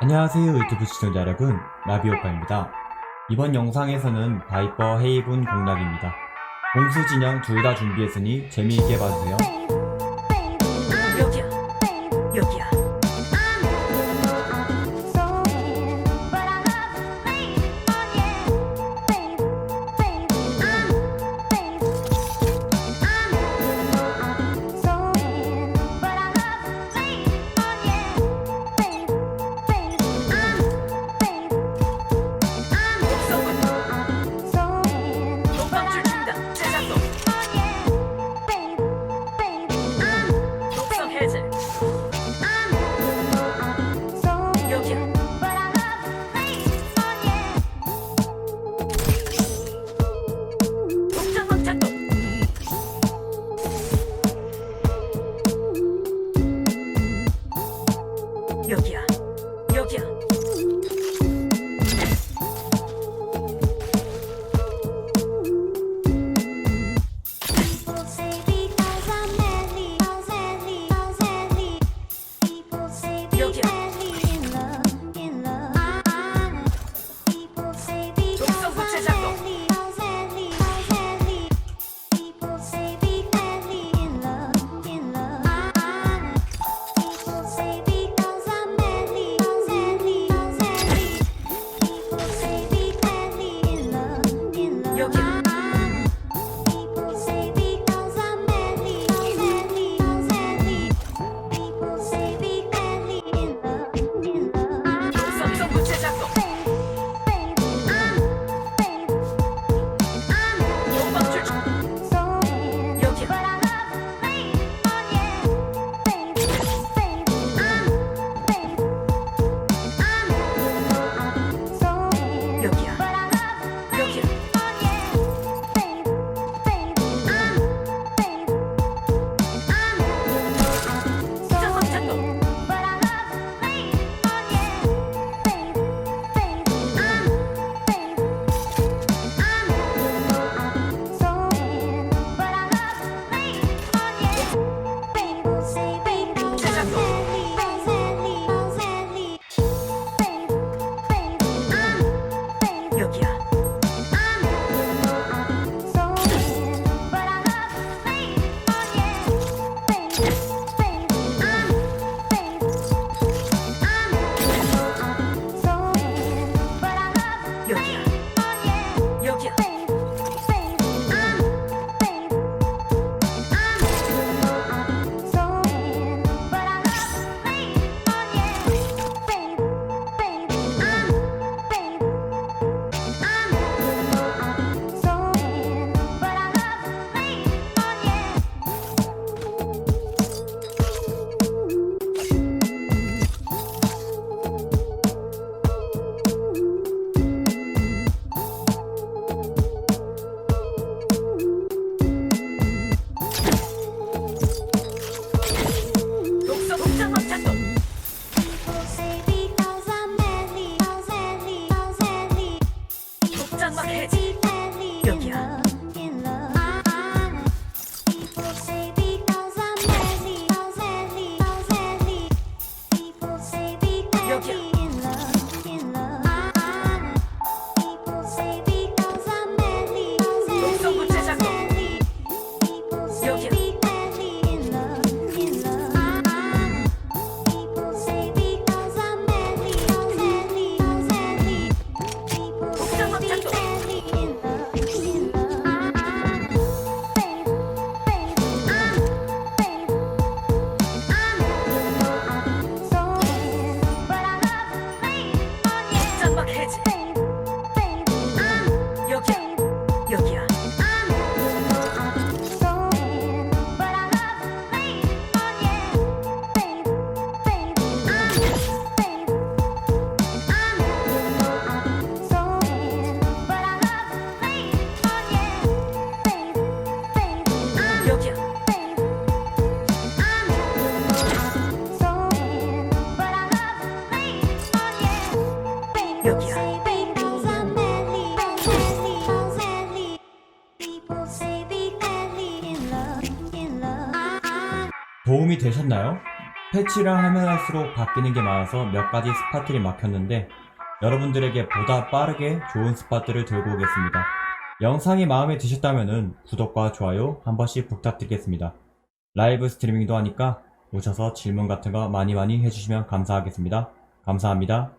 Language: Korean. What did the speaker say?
안녕하세요 유튜브 시청자 여러분. 나비오빠입니다. 이번 영상에서는 바이퍼 헤이븐 공략입니다. 공수 진영 둘 다 준비했으니 재미있게 봐주세요 여기야 독장 도움이 되셨나요? 패치를 하면 할수록 바뀌는 게 많아서 몇 가지 스팟들이 막혔는데 여러분들에게 보다 빠르게 좋은 스팟들을 들고 오겠습니다. 영상이 마음에 드셨다면 구독과 좋아요 한 번씩 부탁드리겠습니다. 라이브 스트리밍도 하니까 오셔서 질문 같은 거 많이 많이 해주시면 감사하겠습니다. 감사합니다.